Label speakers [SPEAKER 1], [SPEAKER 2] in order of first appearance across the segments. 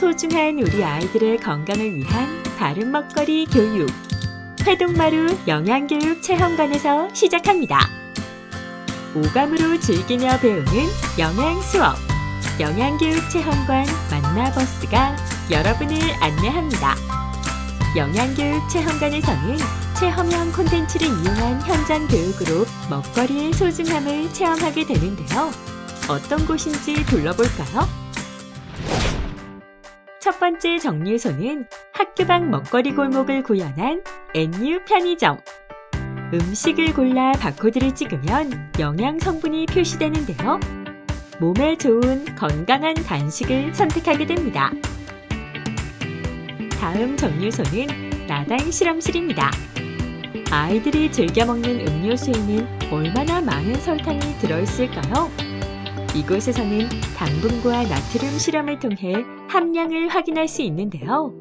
[SPEAKER 1] 소중한 우리 아이들의 건강을 위한 바른 먹거리 교육. 회동마루 영양교육 체험관에서 시작합니다. 오감으로 즐기며 배우는 영양 수업. 영양교육 체험관 만나버스가 여러분을 안내합니다. 영양교육 체험관에서는 체험형 콘텐츠를 이용한 현장 교육으로 먹거리의 소중함을 체험하게 되는데요. 어떤 곳인지 둘러볼까요? 첫 번째 정류소는 학교 밖 먹거리 골목을 구현한 NU 편의점. 음식을 골라 바코드를 찍으면 영양 성분이 표시되는데요. 몸에 좋은 건강한 간식을 선택하게 됩니다. 다음 정류소는 나당 실험실입니다. 아이들이 즐겨 먹는 음료수에는 얼마나 많은 설탕이 들어있을까요? 이곳에서는 당분과 나트륨 실험을 통해 함량을 확인할 수 있는데요.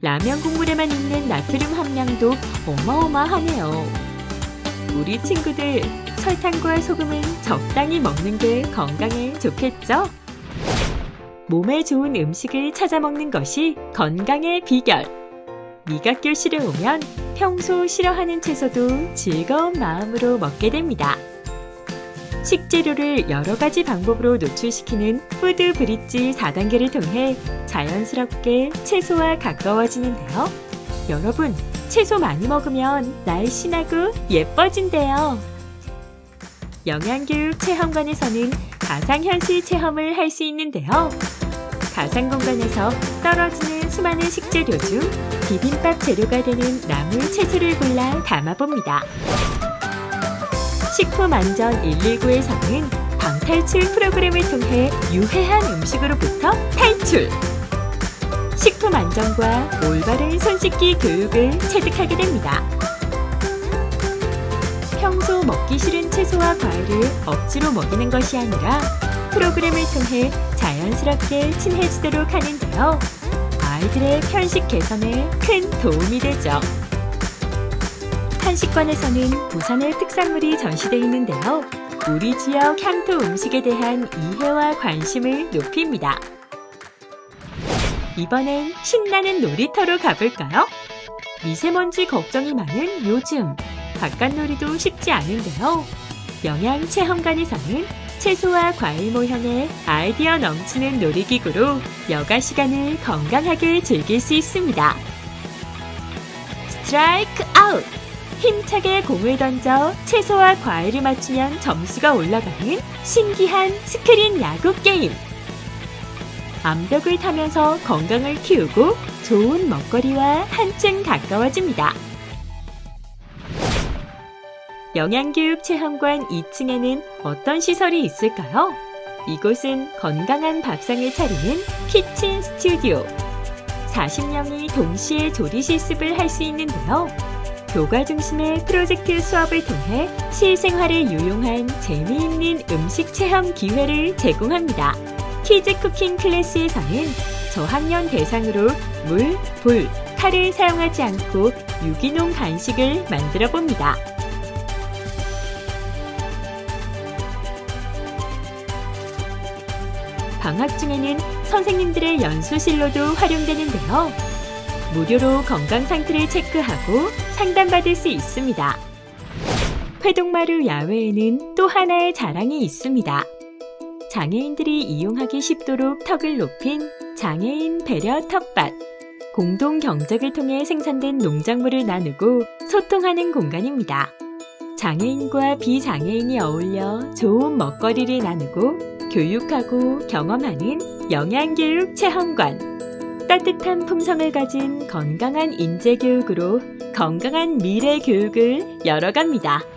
[SPEAKER 1] 라면 국물에만 있는 나트륨 함량도 어마어마하네요. 우리 친구들 설탕과 소금은 적당히 먹는 게 건강에 좋겠죠? 몸에 좋은 음식을 찾아 먹는 것이 건강의 비결. 미각교실에 오면 평소 싫어하는 채소도 즐거운 마음으로 먹게 됩니다. 식재료를 여러 가지 방법으로 노출시키는 푸드 브릿지 4단계를 통해 자연스럽게 채소와 가까워지는데요. 여러분, 채소 많이 먹으면 날씬하고 예뻐진대요. 영양교육 체험관에서는 가상현실 체험을 할 수 있는데요. 가상공간에서 떨어지는 수많은 식재료 중 비빔밥 재료가 되는 나물 채소를 골라 담아봅니다. 식품 안전 119에서는 방탈출 프로그램을 통해 유해한 음식으로부터 탈출! 식품 안전과 올바른 손 씻기 교육을 체득하게 됩니다. 평소 먹기 싫은 채소와 과일을 억지로 먹이는 것이 아니라 프로그램을 통해 자연스럽게 친해지도록 하는데요. 아이들의 편식 개선에 큰 도움이 되죠. 한식관에서는 부산의 특산물이 전시되어 있는데요. 우리 지역 향토 음식에 대한 이해와 관심을 높입니다. 이번엔 신나는 놀이터로 가볼까요? 미세먼지 걱정이 많은 요즘 바깥놀이도 쉽지 않은데요. 영양 체험관에서는 채소와 과일 모형의 아이디어 넘치는 놀이기구로 여가 시간을 건강하게 즐길 수 있습니다. 스트라이크 아웃! 힘차게 공을 던져 채소와 과일을 맞추면 점수가 올라가는 신기한 스크린 야구 게임. 암벽을 타면서 건강을 키우고 좋은 먹거리와 한층 가까워집니다. 영양교육 체험관 2층에는 어떤 시설이 있을까요? 이곳은 건강한 밥상을 차리는 키친 스튜디오. 40명이 동시에 조리 실습을 할 수 있는데요. 교과 중심의 프로젝트 수업을 통해 실생활에 유용한 재미있는 음식 체험 기회를 제공합니다. 키즈 쿠킹 클래스에서는 저학년 대상으로 물, 불, 칼을 사용하지 않고 유기농 간식을 만들어 봅니다. 방학 중에는 선생님들의 연수실로도 활용되는데요. 무료로 건강 상태를 체크하고 상담받을 수 있습니다. 회동마루 야외에는 또 하나의 자랑이 있습니다. 장애인들이 이용하기 쉽도록 턱을 높인 장애인 배려 텃밭. 공동 경작을 통해 생산된 농작물을 나누고 소통하는 공간입니다. 장애인과 비장애인이 어울려 좋은 먹거리를 나누고 교육하고 경험하는 영양교육 체험관. 따뜻한 품성을 가진 건강한 인재 교육으로 건강한 미래 교육을 열어갑니다.